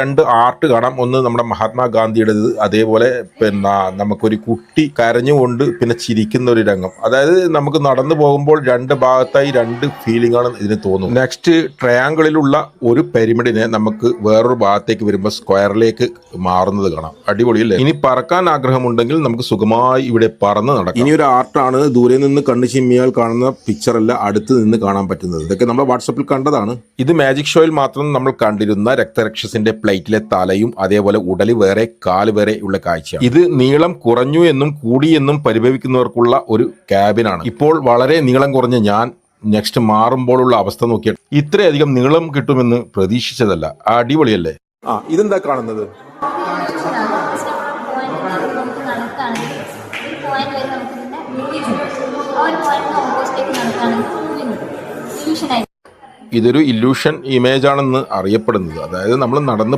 രണ്ട് ആർട്ട് കാണാം. ഒന്ന് നമ്മുടെ മഹാത്മാഗാന്ധിയുടേത് അതേപോലെ പിന്നെ നമുക്കൊരു കുട്ടി കരഞ്ഞുകൊണ്ട് പിന്നെ ചിരിക്കുന്ന ഒരു രംഗം. അതായത് നമുക്ക് നടന്നു പോകുമ്പോൾ രണ്ട് ഭാഗത്തായി രണ്ട് ഫീലിംഗ് ആണ് ഇതിന് തോന്നും നെക്സ്റ്റ് ട്രയാങ്കിളിലുള്ള ഒരു പിരമിഡിനെ നമുക്ക് വേറൊരു ഭാഗത്തേക്ക് വരുമ്പോൾ സ്ക്വയറിലേക്ക് മാറുന്നത് കാണാം. അടിപൊളിയല്ലേ? ഇനി പറക്കാൻ ആഗ്രഹമുണ്ടെങ്കിൽ നമുക്ക് സുഖമായി ഇവിടെ പറന്ന് നടക്കാം. ഇനി ഒരു ആർട്ടാണ് ദൂരെ നിന്ന് കണ്ണു ചിമ്മിയാൽ കാണുന്ന പിക്ചറല്ല അടുത്ത് നിന്ന് കാണാൻ പറ്റുന്നത്. ഇതൊക്കെ നമ്മൾ വാട്സപ്പിൽ കണ്ടതാണ്. ഇത് മാജിക് ഷോയിൽ മാത്രം നമ്മൾ കണ്ടിരുന്ന രക്തരക്ഷസിന്റെ പ്ലേറ്റിലെ തലയും അതേപോലെ ഉടലി വേറെ കാൽ വേറെ ഉള്ള കാഴ്ച ഇത് നീളം കുറഞ്ഞു എന്നും കൂടി എന്നും പരിഭവിക്കുന്നവർക്കുള്ള ഒരു ക്യാബിനാണ്. ഇപ്പോൾ വളരെ നീളം കുറഞ്ഞ ഞാൻ നെക്സ്റ്റ് മാറുമ്പോഴുള്ള അവസ്ഥ നോക്കിയാൽ ഇത്രയധികം നീളം കിട്ടുമെന്ന് പ്രതീക്ഷിച്ചതല്ല. അടിപൊളിയല്ലേ? ആ ഇതെന്താ കാണുന്നത്? ഓപ്പോസിറ്റേക്ക് നടക്കുകയാണെങ്കിൽ മൂവിങ് ഇതൊരു ഇല്യൂഷൻ ഇമേജ് ആണെന്ന് അറിയപ്പെടുന്നത്. അതായത് നമ്മൾ നടന്ന്